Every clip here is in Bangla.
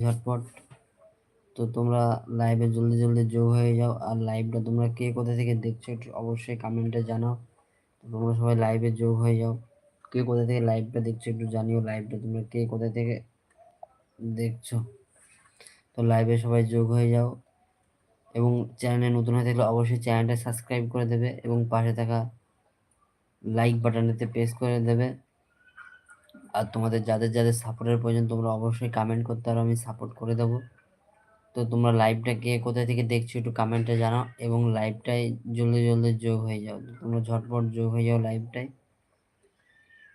ঝটপট। তো তোমরা লাইভে জলদি জলদি যোগ হয়ে যাও। আর লাইভটা তোমরা কে কোথা থেকে দেখছ একটু অবশ্যই কমেন্টে জানাও। তো তোমরা সবাই লাইভে যোগ হয়ে যাও। কে কোথা থেকে লাইভটা দেখছ একটু জানিও। লাইভটা তোমরা কে কোথা থেকে দেখছ। তো লাইভে সবাই যোগ হয়ে যাও। এবং চ্যানেলে নতুন হয়ে থাকলে অবশ্যই চ্যানেলটা সাবস্ক্রাইব করে দেবে এবং পাশে থাকা লাইক বাটনেতে প্রেস করে দেবে। আর তোমাদের যাদের যাদের সাপোর্টের প্রয়োজন, তোমরা অবশ্যই কমেন্ট করতে পারো, আমি সাপোর্ট করে দেবো। তো তোমরা লাইভটা কে কোথা থেকে দেখছ একটু কমেন্টে জানাও এবং লাইভটাই জলদি জলদি যোগ হয়ে যাও। তোমরা ঝটপট যোগ হয়ে যাও লাইভটাই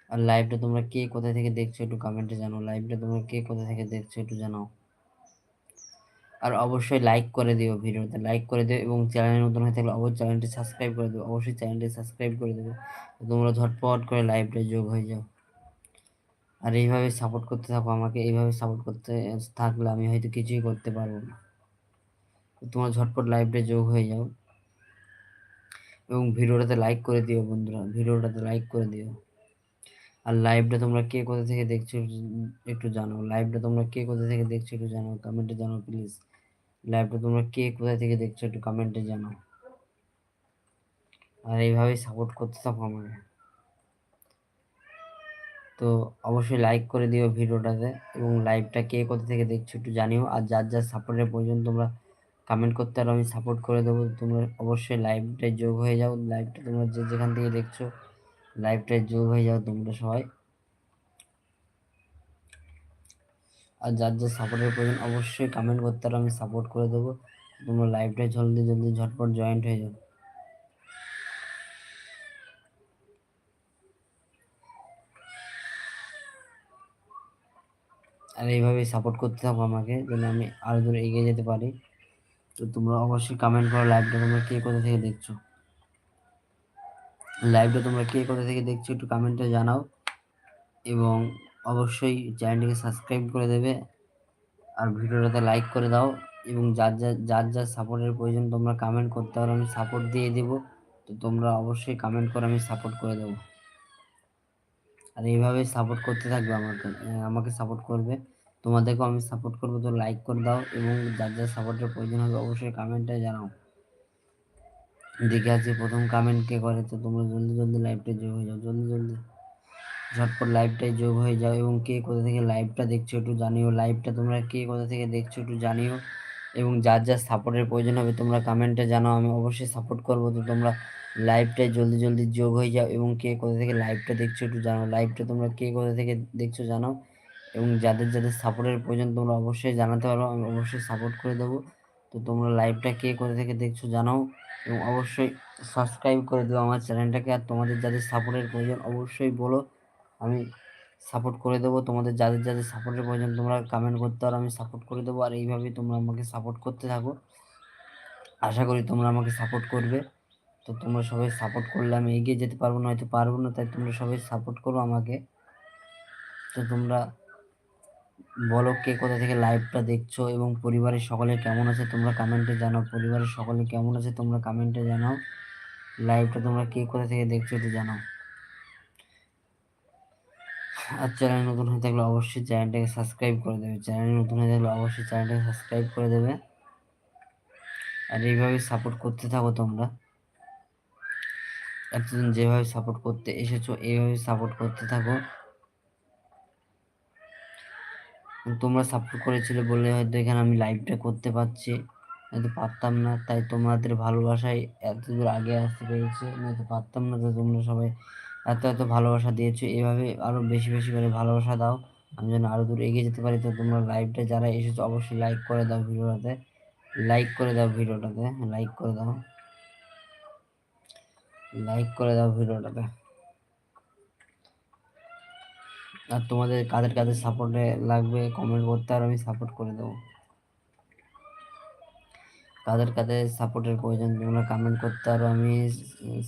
আর লাইভটা তোমরা কে কোথা থেকে দেখছ একটু কমেন্টে জানাও। লাইভটা তোমরা কে কোথা থেকে দেখছ একটু জানাও। আর অবশ্যই লাইক করে দিও ভিডিওতে লাইক করে দিও এবং চ্যানেল নতুন হয়ে থাকলে অবশ্যই চ্যানেলটি সাবস্ক্রাইব করে দেবো অবশ্যই চ্যানেলটি সাবস্ক্রাইব করে দেবে। তোমরা ঝটপট করে লাইভটা যোগ হয়ে যাও। আর এইভাবে সাপোর্ট করতে থাকো, আমাকে এইভাবে সাপোর্ট করতে থাকলে আমি হয়তো কিছুই করতে পারব না। তোমার ঝটপট লাইভটা যোগ হয়ে যাও। এবং ভিডিওটাতে লাইক করে দিও বন্ধুরা, ভিডিওটাতে লাইক করে দিও। আর লাইভটা তোমরা কে কোথা থেকে দেখছ একটু জানো লাইভটা তোমরা কে কোথা থেকে দেখছ একটু জানো কমেন্টে জানো প্লিজ লাইভটা তোমরা কে কোথা থেকে দেখছ একটু কমেন্টে জানো আর এইভাবেই সাপোর্ট করতে থাকো আমাকে। তো অবশ্যই লাইক করে দিও ভিডিওটাতে এবং লাইভটা কে কোথা থেকে দেখছ একটু জানিও। আর যার যার সাপোর্টের প্রয়োজন তোমরা কমেন্ট করতে পারো আমি সাপোর্ট করে দেবো। তোমরা অবশ্যই লাইভটায় যোগ হয়ে যাও। লাইভটা তোমরা যে যেখান থেকে দেখছ লাইভটায় যোগ হয়ে যাও তোমরা সবাই। আর যার যার সাপোর্টের প্রয়োজন অবশ্যই কমেন্ট করতে পারো আমি সাপোর্ট করে দেবো। তোমরা লাইভটায় জলদি জলদি ঝটপট জয়েন্ট হয়ে যাও। আর এইভাবেই সাপোর্ট করতে থাকো আমাকে, যেন আমি আরও দূরে এগিয়ে যেতে পারি। তো তোমরা অবশ্যই কমেন্ট করো লাইভটা তোমরা কে কোথা থেকে দেখছ। লাইভটা তোমরা কে কোথা থেকে দেখছ একটু কমেন্টে জানাও। এবং অবশ্যই চ্যানেলটিকে সাবস্ক্রাইব করে দেবে। আর ভিডিওটাতে লাইক করে দাও। এবং যার যার যার যার সাপোর্টের প্রয়োজন তোমরা কমেন্ট করতে পারো, আমি সাপোর্ট দিয়ে দেবো। তো তোমরা অবশ্যই কমেন্ট করে আমি সাপোর্ট করে দেবো। আর এইভাবেই সাপোর্ট করতে থাকবে আমাকে আমাকে সাপোর্ট করবে। তোমাদেরকেও আমি সাপোর্ট করব, তো লাইক করে দাও এবং যার যার সাপোর্টের প্রয়োজন হবে অবশ্যই কমেন্টে জানাও। দেখে আছি প্রথম কমেন্ট কে করে, তো তোমরা জলদি জলদি লাইভটা যোগ হয়ে যাও, জলদি জলদি। ঝটপট লাইভটাই যোগ হয়ে যাও এবং কে কোথা থেকে লাইভটা দেখছ একটু জানিও। লাইভটা তোমরা কে কোথা থেকে দেখছ একটু জানিও এবং যার যার সাপোর্টের প্রয়োজন হবে তোমরা কমেন্টে জানাও, আমি অবশ্যই সাপোর্ট করব। তো তোমরা লাইভটাই জলদি জলদি যোগ হয়ে যাও এবং কে কোথা থেকে লাইভটা দেখছ একটু জানাও। লাইভটা তোমরা কে কোথা থেকে দেখছ জানাও এবং যাদের যাদের সাপোর্টের প্রয়োজন তোমরা অবশ্যই জানাতে পারো। আমি অবশ্যই সাপোর্ট করে দেবো। তো তোমরা লাইভটা কে কোথা থেকে দেখছ জানাও এবং অবশ্যই সাবস্ক্রাইব করে দেবো আমার চ্যানেলটাকে আর তোমাদের যাদের সাপোর্টের প্রয়োজন অবশ্যই বলো। আমি সাপোর্ট করে দেবো। তোমাদের যাদের যাদের সাপোর্টের প্রয়োজন তোমরা কমেন্ট করতে পারো। আমি সাপোর্ট করে দেবো। আর এইভাবেই তোমরা আমাকে সাপোর্ট করতে থাকো। আশা করি তোমরা আমাকে সাপোর্ট করবে। তো তোমরা সবাই সাপোর্ট করলে আমি এগিয়ে যেতে পারব না হয়তো পারব না, তাই তোমরা সবাই সাপোর্ট করো আমাকে। তো তোমরা বলো কে কোথা থেকে লাইভটা দেখছ এবং পরিবারের সকলে কেমন আছে তোমরা কমেন্টে জানাও। পরিবারের সকলে কেমন আছে তোমরা কমেন্টে জানাও। লাইভটা তোমরা কে কোথা থেকে দেখছ একটু জানাও। আর চ্যানেল নতুন হয়ে থাকলে অবশ্যই চ্যানেলটাকে সাবস্ক্রাইব করে দেবে। চ্যানেল নতুন হয়ে থাকলে অবশ্যই চ্যানেলটাকে সাবস্ক্রাইব করে দেবে। আর এইভাবে সাপোর্ট করতে থাকো তোমরা। এতদিন যেভাবে সাপোর্ট করতে এসেছ, এইভাবে সাপোর্ট করতে থাকো। তোমরা সাপোর্ট করেছিলে বলে হয়তো এখানে আমি লাইভটা করতে পারছি। হয়তো পারতাম না, তাই তোমাদের ভালোবাসায় এত দূর আগে আসতে পেরেছে। নয়তো পারতাম না, তো তোমরা সবাই এত এত ভালোবাসা দিয়েছ এভাবে আরও বেশি বেশি করে ভালোবাসা দাও। আমি যেন আরও দূর এগিয়ে যেতে পারি, তো তোমরা লাইভটা যারা এসেছ, অবশ্যই লাইক করে দাও ভিডিওটাতে। লাইক করে দাও ভিডিওটাতে লাইক করে দাও। লাইক করে দাও ভিডিওটাতে। আর তোমাদের কাদের কাদের সাপোর্টে লাগবে কমেন্ট করতে আর আমি সাপোর্ট করে দেবো। কাদের কাদের সাপোর্টের প্রয়োজন, তোমরা কমেন্ট করতে আরও আমি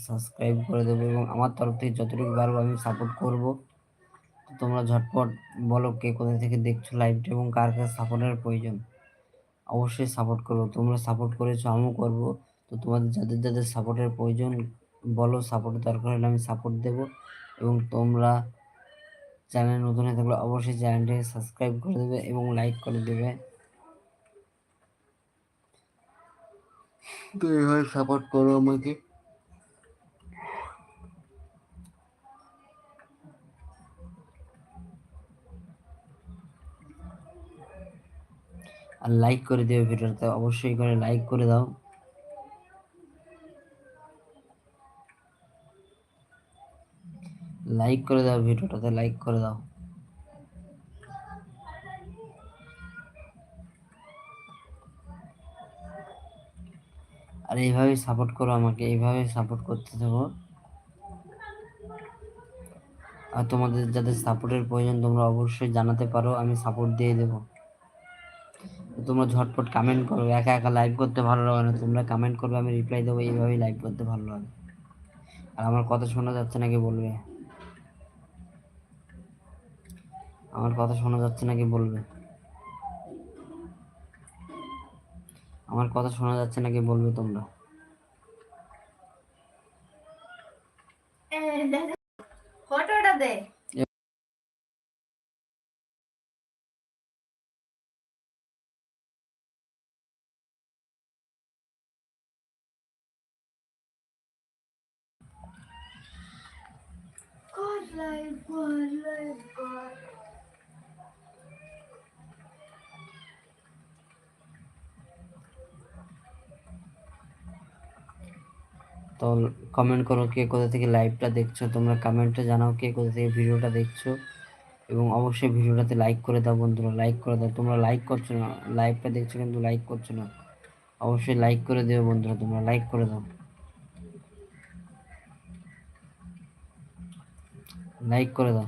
সাবস্ক্রাইব করে দেবো এবং আমার তরফ থেকে যতটুকু পারব আমি সাপোর্ট করব। তোমরা ঝটপট বলো কে কোথা থেকে দেখছ লাইভটা এবং কার কার সাপোর্টের প্রয়োজন। অবশ্যই সাপোর্ট করব। তোমরা সাপোর্ট করেছ, আমিও করব। তো তোমাদের যাদের যাদের সাপোর্টের প্রয়োজন বলো সাপোর্ট দরকার হলে আমি সাপোর্ট দেব। এবং তোমরা চ্যানেল নতুন হয়ে থাকলে অবশ্যই চ্যানেলটিকে সাবস্ক্রাইব করে দেবে এবং লাইক করে দেবে। তো এইভাবে সাপোর্ট করো আমাকে। আর লাইক করে দেবে ভিডিওতে অবশ্যই করে লাইক করে দাও। লাইক করে দাও ভিডিওটাতে লাইক করে দাও। আর এইভাবে সাপোর্ট করো আমাকে, এইভাবে সাপোর্ট করতে থাকো। আর তোমাদের যাদের সাপোর্টের প্রয়োজন, তোমরা অবশ্যই জানাতে পারো, আমি সাপোর্ট দিয়ে দেবো। তোমরা ঝটপট কমেন্ট করো, একা একা লাইভ করতে ভালো লাগে না। তোমরা কমেন্ট করবে, আমি রিপ্লাই দেবো, এইভাবেই লাইভ করতে ভালো লাগে। আর আমার কথা শোনা যাচ্ছে নাকি বলবে? আমার কথা শোনা যাচ্ছে নাকি বলবে আমার কথা শোনা যাচ্ছে নাকি বলবে তোমরা God life, God life, God. তো কমেন্ট করো কে কোথা থেকে লাইভটা দেখছ, তোমরা কমেন্টে জানাও কে কোথা থেকে ভিডিওটা দেখছ। এবং অবশ্যই ভিডিওটাতে লাইক করে দাও বন্ধুরা লাইক করে দাও। তোমরা লাইক করছ না লাইভটা দেখছ কিন্তু লাইক করছ না। অবশ্যই লাইক করে দিও বন্ধুরা, তোমরা লাইক করে দাও। লাইক করে দাও।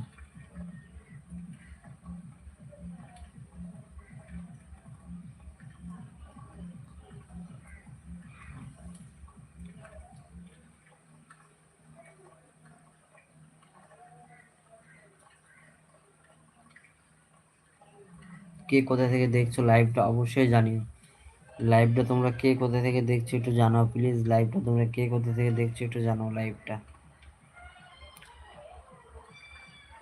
কে কোথা থেকে দেখছ লাইভটা অবশ্যই জানিও। লাইভটা তোমরা কে কোথা থেকে দেখছ একটু জানাও প্লিজ লাইভটা তোমরা কে কোথা থেকে দেখছ একটু জানাও লাইভটা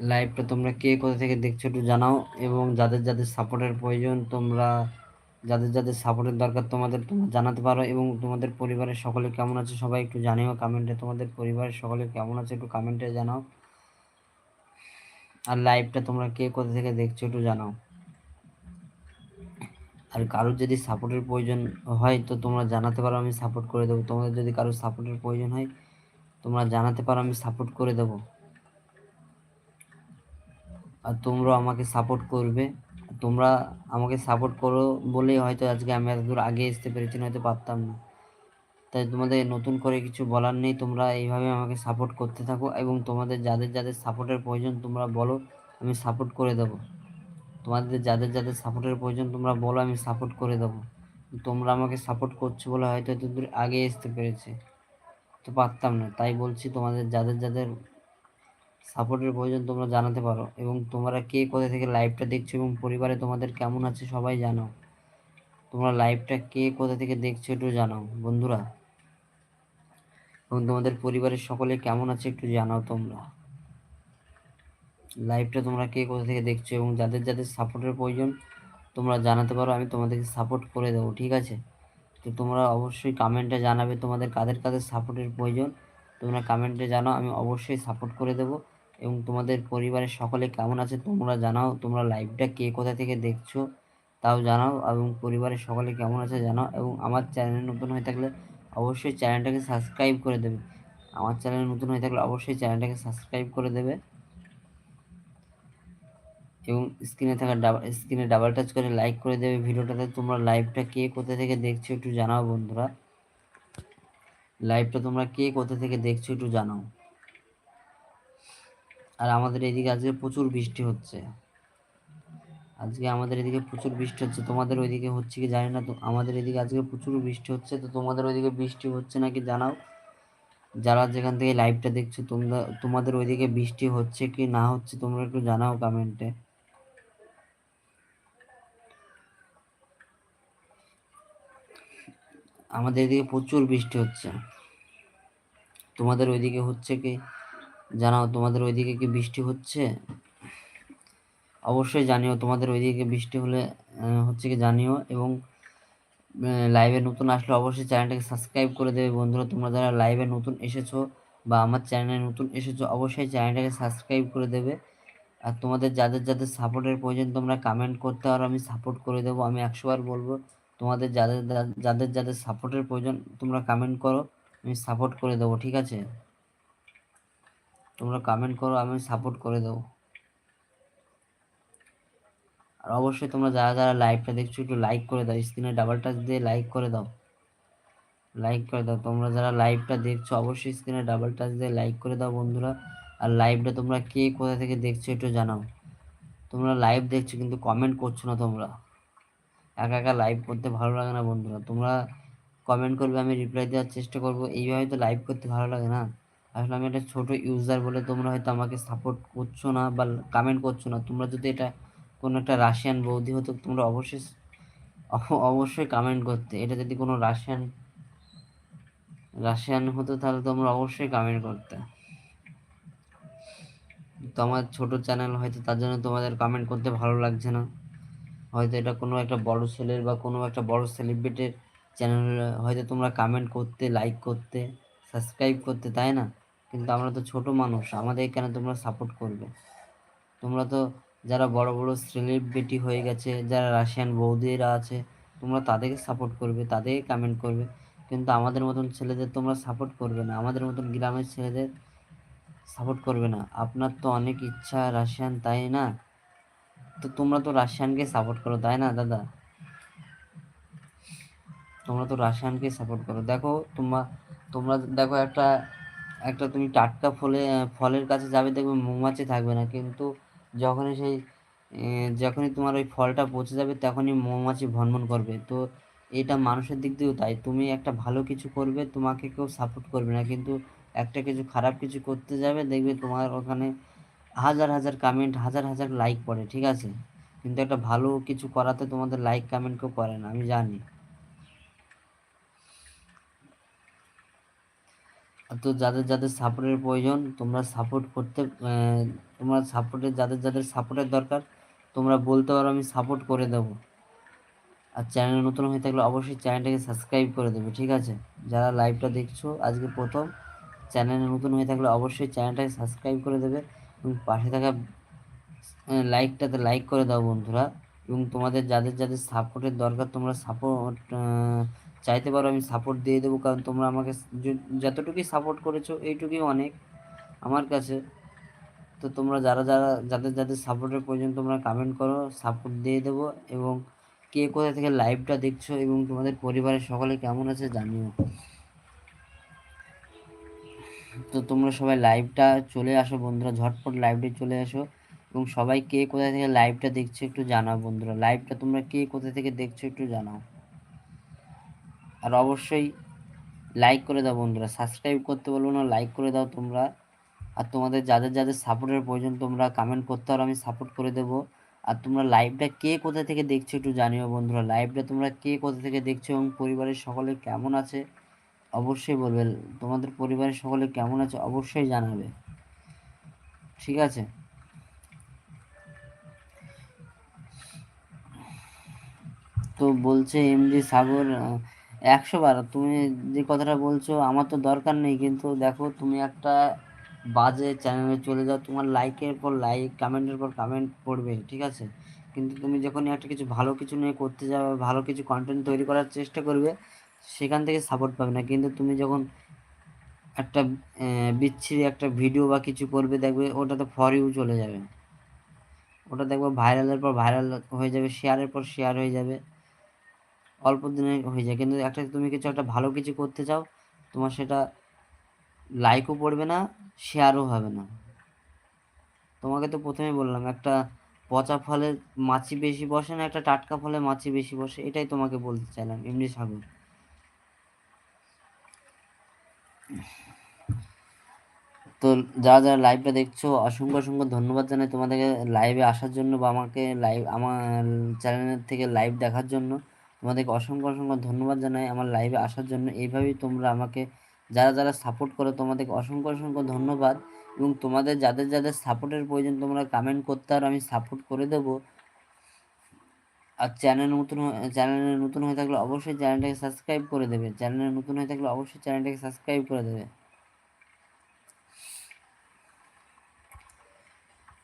লাইভটা তোমরা কে কোথা থেকে দেখছ একটু জানাও এবং যাদের যাদের সাপোর্টের প্রয়োজন তোমরা, যাদের যাদের সাপোর্টের দরকার তোমাদের তোমরা জানাতে পারো এবং তোমাদের পরিবারের সকলে কেমন আছে সবাই একটু জানিও কমেন্টে তোমাদের পরিবারের সকলে কেমন আছে একটু কমেন্টে জানাও। আর লাইভটা তোমরা কে কোথা থেকে দেখছ একটু জানাও। আর কারোর যদি সাপোর্টের প্রয়োজন হয়, তো তোমরা জানাতে পারো আমি সাপোর্ট করে দেবো। তোমাদের যদি কারোর সাপোর্টের প্রয়োজন হয়, তোমরা জানাতে পারো আমি সাপোর্ট করে দেবো। আর তোমরাও আমাকে সাপোর্ট করবে। তোমরা আমাকে সাপোর্ট করো বলেই হয়তো আজকে আমি এত দূর আগে আসতে পেরেছি, নয়তো পারতাম না। তাই তোমাদের নতুন করে কিছু বলার নেই, তোমরা এইভাবে আমাকে সাপোর্ট করতে থাকো এবং তোমাদের যাদের যাদের সাপোর্টের প্রয়োজন তোমরা বলো, আমি সাপোর্ট করে দেবো। তোমাদের যাদের যাদের সাপোর্টের প্রয়োজন তোমরা বলো, আমি সাপোর্ট করে দেবো। তোমরা আমাকে সাপোর্ট করছ বলে হয়তো এত দূর আগে আসতে পেরেছে। তো পারতাম না, তাই বলছি তোমাদের যাদের যাদের সাপোর্টের প্রয়োজন তোমরা জানাতে পারো এবং তোমরা কে কোথা থেকে লাইভটা দেখছ এবং পরিবারে তোমাদের কেমন আছে সবাই জানো তোমরা লাইভটা কে কোথা থেকে দেখছ একটু জানাও, বন্ধুরা। এবং তোমাদের পরিবারের সকলে কেমন আছে একটু জানাও তোমরা। লাইভটা তোমরা কে কোথা থেকে দেখছ এবং যাদের যাদের সাপোর্টের প্রয়োজন, তোমরা জানাতে পারো, আমি তোমাদেরকে সাপোর্ট করে দেবো, ঠিক আছে? তো তোমরা অবশ্যই কমেন্টে জানাবে তোমাদের কাদের কাদের সাপোর্টের প্রয়োজন। তোমরা কমেন্টে জানাও আমি অবশ্যই সাপোর্ট করে দেবো এবং তোমাদের পরিবারের সকলে কেমন আছে তোমরা জানাও, তোমরা লাইভটা কে কোথা থেকে দেখছ তাও জানাও এবং পরিবারের সকলে কেমন আছে জানাও এবং আমার চ্যানেল নতুন হয়ে থাকলে অবশ্যই চ্যানেলটাকে সাবস্ক্রাইব করে দেবে। আমার চ্যানেল নতুন হয়ে থাকলে অবশ্যই চ্যানেলটাকে সাবস্ক্রাইব করে দেবে। এবং স্ক্রিনে থাকা ডাবল স্ক্রিনে ডাবল টাচ করে লাইক করে দেবে। ভিডিওটাতে তোমরা লাইভটা কে কোথা থেকে দেখছ একটু জানাও বন্ধুরা। লাইভটা তোমরা কে কোথা থেকে দেখছ একটু জানাও। আর আমাদের এদিকে আজকে প্রচুর বৃষ্টি হচ্ছে। আজকে আমাদের এদিকে প্রচুর বৃষ্টি হচ্ছে। তোমাদের ওইদিকে হচ্ছে কি জানি না। তো আমাদের এদিকে আজকে প্রচুর বৃষ্টি হচ্ছে। তো তোমাদের ওইদিকে বৃষ্টি হচ্ছে নাকি জানাও। যারা যেখান থেকে লাইভটা দেখছ তোমরা, তোমাদের ওইদিকে বৃষ্টি হচ্ছে কি না হচ্ছে তোমরা একটু জানাও কমেন্টে আমাদের এদিকে প্রচুর বৃষ্টি হচ্ছে। তোমাদের ওইদিকে হচ্ছে কি? জানাও তোমাদের ওইদিকে কি বৃষ্টি হচ্ছে? অবশ্যই জানিও তোমাদের ওইদিকে বৃষ্টি হলে হচ্ছে কি জানিও এবং লাইভে নতুন আসলে অবশ্যই চ্যানেলটাকে সাবস্ক্রাইব করে দেবে। বন্ধুরা, তোমরা যারা লাইভে নতুন এসেছ বা আমার চ্যানেলে নতুন এসেছ, অবশ্যই চ্যানেলটাকে সাবস্ক্রাইব করে দেবে। আর তোমাদের যাদের যাদের সাপোর্টের প্রয়োজন, তোমরা কমেন্ট করতে পারো, আমি সাপোর্ট করে দেবো। আমি একশোবার বলব তোমাদের যাদের যাদের যাদের সাপোর্টের প্রয়োজন, তোমরা কমেন্ট করো, আমি সাপোর্ট করে দেবো, ঠিক আছে? তোমরা কমেন্ট করো, আমি সাপোর্ট করে দেবো। আর অবশ্যই তোমরা যারা যারা লাইভটা দেখছ, একটু লাইক করে দাও স্ক্রিনে ডাবল টাচ দিয়ে লাইক করে দাও। লাইক করে দাও। তোমরা যারা লাইভটা দেখছ, অবশ্যই স্ক্রিনে ডাবল টাচ দিয়ে লাইক করে দাও, বন্ধুরা। আর লাইভটা তোমরা কে কোথা থেকে দেখছ, একটু জানাও। তোমরা লাইভ দেখছ, কিন্তু কমেন্ট করছ না তোমরা। একা একা লাইভ করতে ভালো লাগে না বন্ধুরা। তোমরা কমেন্ট করবে, আমি রিপ্লাই দেওয়ার চেষ্টা করব। এইভাবে তো লাইভ করতে ভালো লাগে না। আসলে আমি একটা ছোট ইউজার বলে তোমরা হয়তো আমাকে সাপোর্ট করছ না বা কমেন্ট করছ না। তোমরা যদি এটা কোনো একটা রাশিয়ান বৌদি হতো, তোমরা অবশ্যই অবশ্যই কমেন্ট করতে। এটা যদি কোনো রাশিয়ান রাশিয়ান হতো তাহলে তোমরা অবশ্যই কমেন্ট করতে। তো আমার ছোট চ্যানেল হয়তো তার জন্য তোমাদের কমেন্ট করতে ভালো লাগছে না। হয়তো এটা কোনো একটা বড় ছেলের বা কোনো একটা বড় সেলিব্রিটির চ্যানেল হয়তো তোমরা কমেন্ট করতে লাইক করতে সাবস্ক্রাইব করতে, তাই না? কিন্তু আমরা তো ছোট মানুষ, আমাদের কেন তোমরা সাপোর্ট করবে? তোমরা তো যারা বড় বড় সেলিব্রিটি হয়ে গেছে, যারা রাশিয়ান বৌদিরা আছে, তোমরা তাদেরকে সাপোর্ট করবে, তাদেরকে কমেন্ট করবে। কিন্তু আমাদের মতন ছেলেদের তোমরা সাপোর্ট করবে না, আমাদের মতন গ্রামের ছেলেদের সাপোর্ট করবে না। আপনার তো অনেক ইচ্ছা রাশিয়ান তাই না? তো তোমরা তো রাশিয়ানকে সাপোর্ট করো, তাই না দাদা? তোমরা তো রাশিয়ানকে সাপোর্ট করো। দেখো তোমরা তোমরা দেখো একটা একটা তুমি টাটকা ফলে, ফলের কাছে যাবে, দেখবে মৌমাছি থাকবে না। কিন্তু যখনই সেই যখনই তোমার ওই ফলটা পচে যাবে, তখনই মৌমাছি ভনভন করবে। তো এটা মানুষের দিক দিয়েও তাই। তুমি একটা ভালো কিছু করবে, তোমাকে কেউ সাপোর্ট করবে না। কিন্তু একটা কিছু খারাপ কিছু করতে যাবে, দেখবে তোমার ওখানে হাজার হাজার কমেন্ট হাজার হাজার লাইক পড়ে, ঠিক আছে? কিন্তু একটা ভালো কিছু করাতে তোমাদের লাইক কমেন্ট কেউ করে না, আমি জানি। তো যাদের যাদের সাপোর্টের প্রয়োজন, তোমরা সাপোর্ট করতে তোমরা সাপোর্টের যাদের যাদের সাপোর্টের দরকার, তোমরা বলতে পারো আমি সাপোর্ট করে দেবো। আর চ্যানেল নতুন হয়ে থাকলে অবশ্যই চ্যানেলটাকে সাবস্ক্রাইব করে দেবে, ঠিক আছে? যারা লাইভটা দেখছ, আজকে প্রথম চ্যানেলে নতুন হয়ে থাকলে অবশ্যই চ্যানেলটাকে সাবস্ক্রাইব করে দেবে। এবং পাশে থাকা লাইকটাতে লাইক করে দাও বন্ধুরা। এবং তোমাদের যাদের যাদের সাপোর্টের দরকার, তোমরা সাপোর্ট চাইতে পারো আমি সাপোর্ট দিয়ে দেবো। কারণ তোমরা আমাকে যতটুকুই সাপোর্ট করেছ, এইটুকুই অনেক আমার কাছে। তো তোমরা যারা যারা, যাদের যাদের সাপোর্টের প্রয়োজন, তোমরা কমেন্ট করো সাপোর্ট দিয়ে দেবো। এবং কে কোথা থেকে লাইভটা দেখছ, এবং তোমাদের পরিবারের সকলে কেমন আছে জানিও। তো তোমরা সবাই লাইভটা চলে আসো বন্ধুরা, ঝটপট লাইভটা চলে আসো। এবং সবাই কে কোথা থেকে লাইভটা দেখছ একটু জানাও বন্ধুরা। লাইভটা তোমরা কে কোথা থেকে দেখছ একটু জানাও। আর অবশ্যই লাইক করে দাও বন্ধুরা। সাবস্ক্রাইব করতে বলব না লাইক করে দাও তোমরা। আর তোমাদের যাদের যাদের সাপোর্টের প্রয়োজন তোমরা কমেন্ট করতে পারো, আমি সাপোর্ট করে দেবো। আর তোমরা লাইভটা কে কোথা থেকে দেখছ একটু জানিও বন্ধুরা। লাইভটা তোমরা কে কোথা থেকে দেখছ এবং পরিবারের সকলে কেমন আছে? অবশ্যই বলবে তোমাদের পরিবারের সকলে কেমন আছে অবশ্যই জানাবে। ঠিক আছে? তো বলছে এমডি সাগর একশো বার। তুমি যে কথাটা বলছো, আমার তো দরকার নেই, কিন্তু দেখো তুমি একটা বাজে চ্যানেলে চলে যাও, তোমার লাইকের পর লাইক কমেন্টের পর কমেন্ট পড়বে, ঠিক আছে? কিন্তু তুমি যখন একটা কিছু ভালো কিছু নিয়ে করতে যাবে ভালো কিছু কন্টেন্ট তৈরি করার চেষ্টা করবে সেখান থেকে সাপোর্ট পাবে না। কিন্তু তুমি যখন একটা বিচ্ছিরি একটা ভিডিও বা কিছু করবে, দেখবে ওটাতে ফর ইউ চলে যাবে। ওটা দেখবে ভাইরালের পর ভাইরাল হয়ে যাবে শেয়ারের পর শেয়ার হয়ে যাবে, অল্প দিনে হয়ে যায়। কিন্তু একটা, তুমি কিছু একটা ভালো কিছু করতে চাও, তোমার সেটা লাইকও পড়বে না শেয়ারও হবে না। তোমাকে তো প্রথমে বললাম, একটা পচা ফলে মাছি বেশি বসে না, একটা টাটকা ফলে মাছি বেশি বসে, এটাই তোমাকে বলতে চাইলাম, এমনি সাগর। তো যারা যারা লাইভটা দেখছ, অসংখ্য অসংখ্য ধন্যবাদ জানাই তোমাদেরকে লাইভে আসার জন্য বা আমাকে লাইভ আমার চ্যানেলের থেকে লাইভ দেখার জন্য। তোমাদেরকে অসংখ্য অসংখ্য ধন্যবাদ জানাই আমার লাইভে আসার জন্য। এইভাবেই তোমরা আমাকে, যারা যারা সাপোর্ট করো, তোমাদেরকে অসংখ্য অসংখ্য ধন্যবাদ। এবং তোমাদের যাদের যাদের সাপোর্টের প্রয়োজন তোমরা কমেন্ট করতে আর আমি সাপোর্ট করে দেবো। আর চ্যানেল নতুন চ্যানেলে নতুন হয়ে থাকলে অবশ্যই চ্যানেলটাকে সাবস্ক্রাইব করে দেবে। চ্যানেলে নতুন হয়ে থাকলে অবশ্যই চ্যানেলটাকে সাবস্ক্রাইব করে দেবে।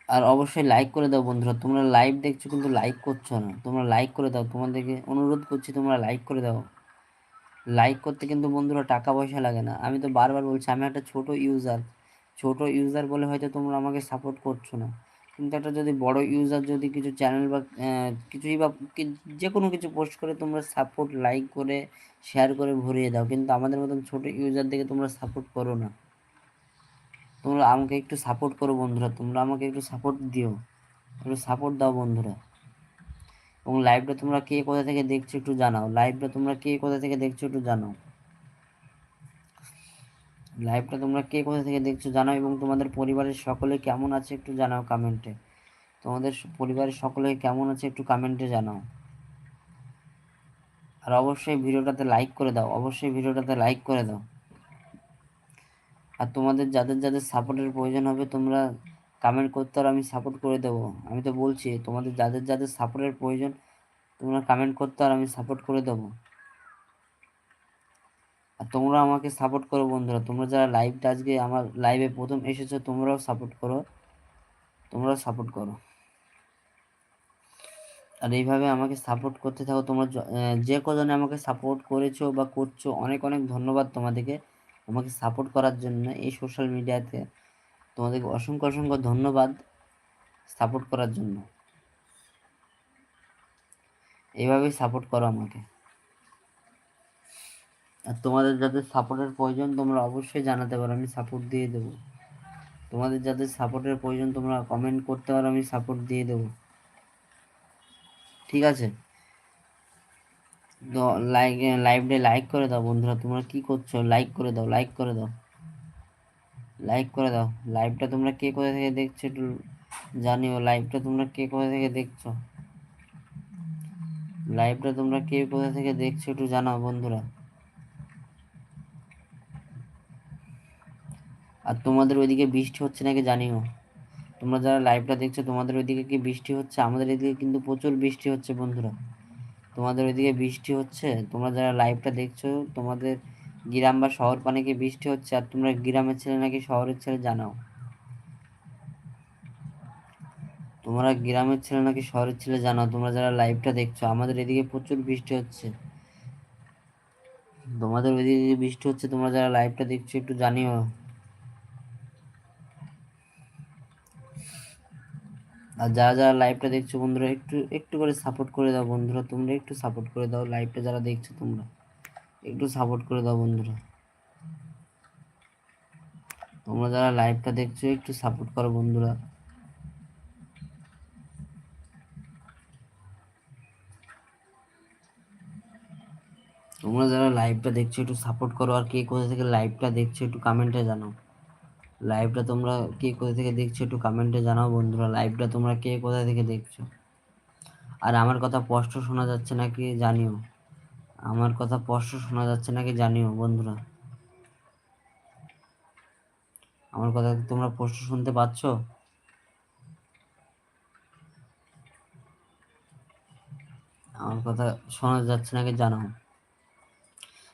আর অবশ্যই লাইক করে দাও বন্ধুরা। তোমরা লাইভ দেখছ কিন্তু লাইক করছ না। তোমরা লাইক করে দাও। তোমাদেরকে অনুরোধ করছি তোমরা লাইক করে দাও। লাইক করতে কিন্তু বন্ধুরা টাকা পয়সা লাগে না। আমি তো বারবার বলছি, আমি একটা ছোট ইউজার ছোট ইউজার বলে হয়তো তোমরা আমাকে সাপোর্ট করছ না। কিন্তু একটা যদি বড় ইউজার যদি কিছু চ্যানেল বা কিছুই বা যে কোনো কিছু পোস্ট করে তোমরা সাপোর্ট লাইক করে শেয়ার করে ভরিয়ে দাও। কিন্তু আমাদের মতন ছোট ইউজার দেখে তোমরা সাপোর্ট করো না। তোমরা আমাকে একটু সাপোর্ট করো বন্ধুরা। তোমরা আমাকে একটু সাপোর্ট দিও। একটু সাপোর্ট দাও বন্ধুরা। এবং লাইভটা তোমরা কে কোথা থেকে দেখছ একটু জানাও। লাইভটা তোমরা কে কোথা থেকে দেখছ একটু জানাও। লাইভটা তোমরা কে কোথা থেকে দেখছ জানাও এবং তোমাদের পরিবারের সকলে কেমন আছে একটু জানাও কমেন্টে তোমাদের পরিবারের সকলে কেমন আছে একটু কমেন্টে জানাও। আর অবশ্যই ভিডিওটাতে লাইক করে দাও, অবশ্যই ভিডিওটাতে লাইক করে দাও। আর তোমাদের যাদের যাদের সাপোর্টের প্রয়োজন হবে তোমরা কমেন্ট করতে আর আমি সাপোর্ট করে দেবো। আমি তো বলছি, তোমাদের যাদের যাদের সাপোর্টের প্রয়োজন তোমরা কমেন্ট করতে আর আমি সাপোর্ট করে দেবো। আর তোমরা আমাকে সাপোর্ট করো বন্ধুরা। তোমরা যারা লাইভটা আজকে আমার লাইভে প্রথম এসেছ, তোমরাও সাপোর্ট করো। তোমরাও সাপোর্ট করো। আর এইভাবে আমাকে সাপোর্ট করতে থাকো। তোমরা যে কজনে আমাকে সাপোর্ট করেছ বা করছ, অনেক অনেক ধন্যবাদ তোমাদেরকে আমাকে সাপোর্ট করার জন্য এই সোশ্যাল মিডিয়াতে তোমাদেরকে অসংখ্য অসংখ্য ধন্যবাদ সাপোর্ট করার জন্য। এইভাবেই সাপোর্ট করো আমাকে। আর তোমাদের যাদের সাপোর্টের প্রয়োজন, তোমরা অবশ্যই জানাতে পারো, আমি সাপোর্ট দিয়ে দেবো। তোমাদের যাদের সাপোর্টের প্রয়োজন, তোমরা কমেন্ট করতে পারো, আমি সাপোর্ট দিয়ে দেবো। ঠিক আছে? তো লাইক লাইভে লাইক করে দাও বন্ধুরা, তোমরা কি করছ? লাইক করে দাও লাইক করে দাও। লাইক করে দাও। লাইভটা তোমরা কে কোথা থেকে দেখছ একটু জানিও। লাইভটা তোমরা কে কোথা থেকে দেখছ? লাইভটা তোমরা কে কোথা থেকে দেখছ একটু জানাও বন্ধুরা। আর তোমাদের ওইদিকে বৃষ্টি হচ্ছে নাকি জানিও? তোমরা যারা লাইভটা দেখছ, তোমাদের ওইদিকে কি বৃষ্টি হচ্ছে? আমাদের এদিকে কিন্তু প্রচুর বৃষ্টি হচ্ছে বন্ধুরা। তোমাদের ওইদিকে বৃষ্টি হচ্ছে? তোমরা যারা লাইভটা দেখছ, তোমাদের গ্রাম বা শহর পানে কি বৃষ্টি হচ্ছে? আর তোমরা গ্রামের ছেলে নাকি শহরের ছেলে জানাও। তোমরা গ্রামের ছেলে নাকি শহরের ছেলে জানাও? তোমরা যারা লাইভটা দেখছ, আমাদের এদিকে প্রচুর বৃষ্টি হচ্ছে। তোমাদের ওইদিকে বৃষ্টি হচ্ছে? তোমরা যারা লাইভটা দেখছ, একটু জানিও। আর যারা যারা লাইভটা দেখছ বন্ধুরা, একটু একটু করে সাপোর্ট করে দাও বন্ধুরা। তোমরা একটু সাপোর্ট করে দাও লাইভটা যারা দেখছ তোমরা। একটু সাপোর্ট করে দাও বন্ধুরা। তোমরা যারা লাইভটা দেখছ, একটু সাপোর্ট করো বন্ধুরা। তোমরা যারা লাইভটা দেখছ, একটু সাপোর্ট করো। আর কে কোথা থেকে লাইভটা দেখছ, একটু কমেন্টে জানাও। লাইভটা তোমরা কে কোথা থেকে দেখছ একটু কমেন্টে জানাও বন্ধুরা। লাইভটা তোমরা কে কোথা থেকে দেখছ? আর আমার কথা স্পষ্ট শোনা যাচ্ছে নাকি জানিও? আমার কথা স্পষ্ট শোনা যাচ্ছে নাকি জানিও বন্ধুরা? আমার কথা তোমরা স্পষ্ট শুনতে পাচ্ছ? আমার কথা শোনা যাচ্ছে নাকি জানাও?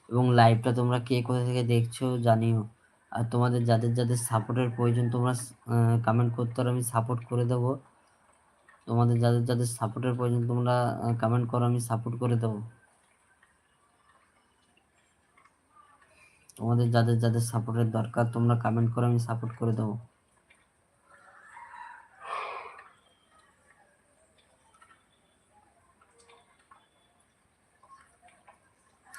এবং লাইভটা তোমরা কে কোথা থেকে দেখছ জানিও? আর তোমাদের যাদের যাদের সাপোর্টের প্রয়োজন তোমরা কমেন্ট করতে পারো, আমি সাপোর্ট করে দেবো। তোমাদের যাদের যাদের সাপোর্টের প্রয়োজন তোমরা কমেন্ট করো, আমি সাপোর্ট করে দেবো। তোমাদের যাদের যাদের সাপোর্টের দরকার তোমরা কমেন্ট করো, আমি সাপোর্ট করে দেবো।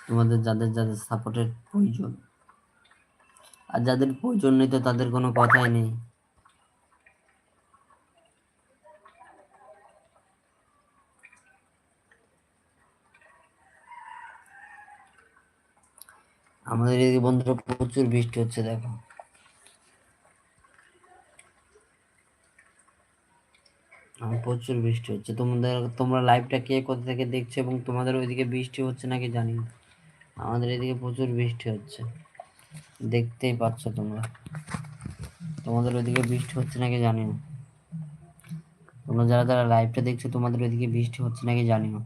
তোমাদের যাদের যাদের সাপোর্টের প্রয়োজন। আর যাদের প্রয়োজন নেই তো তাদের কোনো কথাই নেই। আমাদের এদিকে বন্ধুরা প্রচুর বৃষ্টি হচ্ছে, দেখো। প্রচুর বৃষ্টি হচ্ছে। তোমাদের, তোমরা লাইভটা কে কোথা থেকে দেখছ এবং তোমাদের ওইদিকে বৃষ্টি হচ্ছে নাকি জানি আমাদের এদিকে প্রচুর বৃষ্টি হচ্ছে। দেখতেই পাচ্ছ তোমরা। তোমাদের ওইদিকে বৃষ্টি হচ্ছে নাকি জানি না। তোমরা যারা যারা লাইভটা দেখছ, তোমাদের ওইদিকে বৃষ্টি হচ্ছে নাকি জানিও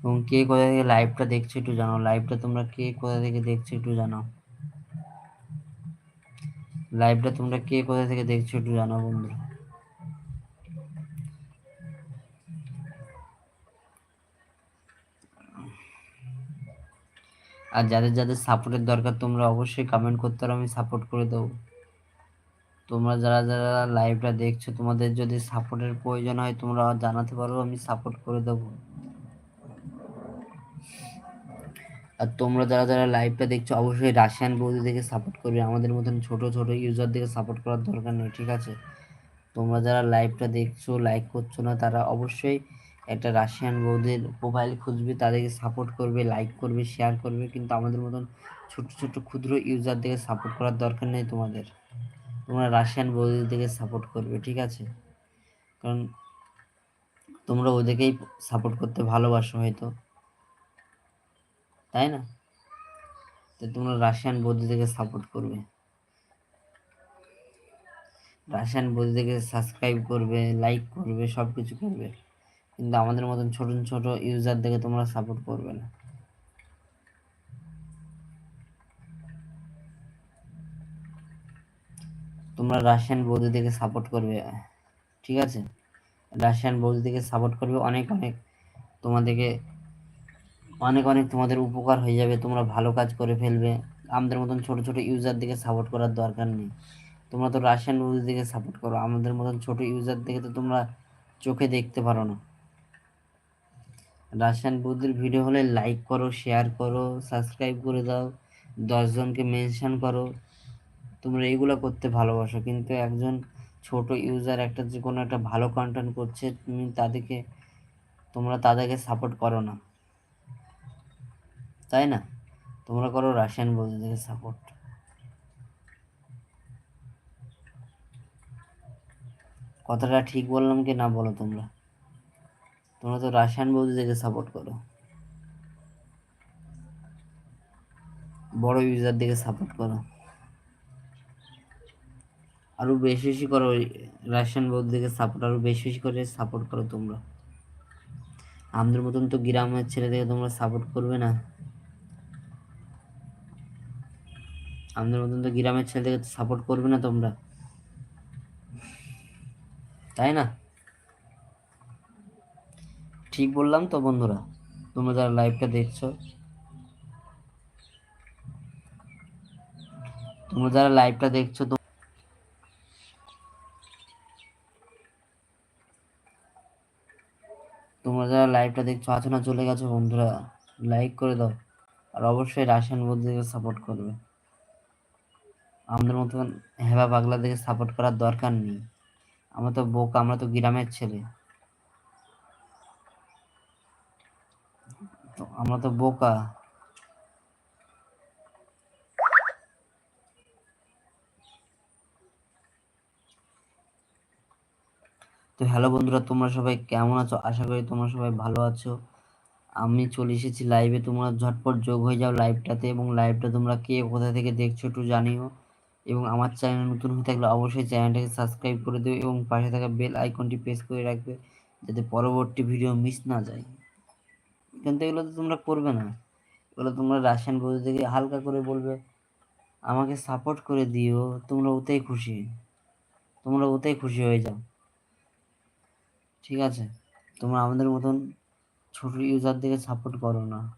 এবং কে কোথা থেকে লাইভটা দেখছ একটু জানাও। লাইভটা তোমরা কে কোথা থেকে দেখছ একটু জানাও। লাইভটা তোমরা কে কোথা থেকে দেখছ একটু জানাও বন্ধুরা। আর যাদের যাদের সাপোর্টের দরকার, তোমরা অবশ্যই কমেন্ট করতে পারো, আমি সাপোর্ট করে দেবো। তোমরা যারা যারা লাইভটা দেখছ, তোমাদের যদি সাপোর্টের প্রয়োজন হয়, তোমরা জানাতে পারো, আমি সাপোর্ট করে দেবো। আর তোমরা যারা যারা লাইভটা দেখছ, অবশ্যই রাশিয়ান বৌদি থেকে সাপোর্ট করবে। আমাদের মতন ছোট ছোট ইউজার থেকে সাপোর্ট করার দরকার নেই, ঠিক আছে? তোমরা যারা লাইভটা দেখছ লাইক করছ না, তারা অবশ্যই একটা রাশিয়ান বৌদির প্রোফাইল খুঁজবে, তাদেরকে সাপোর্ট করবে লাইক করবে শেয়ার করবে, কিন্তু আমাদের মতন ছোট ছোট, ক্ষুদ্র ইউজার থেকে সাপোর্ট করার দরকার নেই তোমাদের। তোমরা রাশিয়ান বৌদির থেকে সাপোর্ট করবে, ঠিক আছে? কারণ তোমরা ওদেরকেই সাপোর্ট করতে ভালোবাসো হয়তো। তাই না? তো তোমরা রাশিয়ান বৌদি থেকে সাপোর্ট করবে। রাশিয়ান বৌদি থেকে সাবস্ক্রাইব করবে লাইক করবে সব কিছু করবে। কিন্তু আমাদের মতন ছোট ছোট ইউজার থেকে তোমরা সাপোর্ট করবে না। তোমরা রাশিয়ান থেকে সাপোর্ট করবে, ঠিক আছে? রাশিয়ান থেকে সাপোর্ট করবে, অনেক অনেক তোমাদেরকে, অনেক অনেক তোমাদের উপকার হয়ে যাবে, তোমরা ভালো কাজ করে ফেলবে। আমাদের মতন ছোট ছোট ইউজার দিকে সাপোর্ট করার দরকার নেই। তোমরা তো রাশিয়ান দিকে সাপোর্ট করো, আমাদের মতন ছোট ইউজার দিকে তো তোমরা চোখে দেখতে পারো না। রাশিয়ান বুদ্ধির ভিডিও হলে লাইক করো শেয়ার করো সাবস্ক্রাইব করে দাও, দশজনকে মেনশন করো। তোমরা এইগুলো করতে ভালোবাসো, কিন্তু একজন ছোট ইউজার একটা যে কোনো একটা ভালো কন্টেন্ট করছে, তুমি তাদেরকে, তোমরা তাদেরকে সাপোর্ট করো না। তাই না? তোমরা করো রাশিয়ান বৌদিদেরকে সাপোর্ট কথাটা ঠিক বললাম কি না বলো তোমরা? তোমরা তো রাশিয়ান বৌদিদেরকে সাপোর্ট করো। বড় ইউজার দিকে সাপোর্ট করো। আরও বেশি বেশি করো রাশিয়ান বৌদিদেরকে সাপোর্ট আরও বেশি বেশি করে সাপোর্ট করো তোমরা। আমাদের মতন তো গ্রামের ছেলেদেরকে তোমরা সাপোর্ট করবে না। আমাদের মতন তো গ্রামের ছেলেদেরকে সাপোর্ট করবে না তোমরা। তাই না? ঠিক বললাম তো, বন্ধুরা? তোমরা যারা লাইভটা দেখছ, তোমরা যারা লাইভটা দেখছ তোমরা যারা লাইভটা দেখছ, আছো না, চলে গেছো, বন্ধুরা লাইক করে দাও। আর অবশ্যই রাশিয়ান বুদ্ধিকে সাপোর্ট করবে। আমাদের মতন হেবা পাগলা থেকে সাপোর্ট করার দরকার নেই। আমরা তো বোকা, আমরা তো গ্রামের ছেলে। আমরা তো বোকা। তো হ্যালো বন্ধুরা, তোমরা সবাই কেমন আছো? আশা করি তোমরা সবাই ভালো আছো। আমি চলে এসেছি লাইভে তোমরা ঝটপট যোগ হয়ে যাও লাইভটাতে এবং লাইভটা তোমরা কে কোথা থেকে দেখছ একটু জানিও। এবং আমার চ্যানেল নতুন হয়ে থাকলে অবশ্যই চ্যানেলটাকে সাবস্ক্রাইব করে দেবে এবং পাশে থাকা বেল আইকনটি প্রেস করে রাখবে যাতে পরবর্তী ভিডিও মিস না যায়। কিন্তু এগুলো তো তোমরা করবে না। এগুলো তোমরা রাশিয়ান বন্ধু থেকে হালকা করে বলবে, আমাকে সাপোর্ট করে দিও, তোমরা ওতেই খুশি। তোমরা ওতেই খুশি হয়ে যাও। ঠিক আছে? তোমরা আমাদের মতন ছোট ইউজার দিকে সাপোর্ট করো না।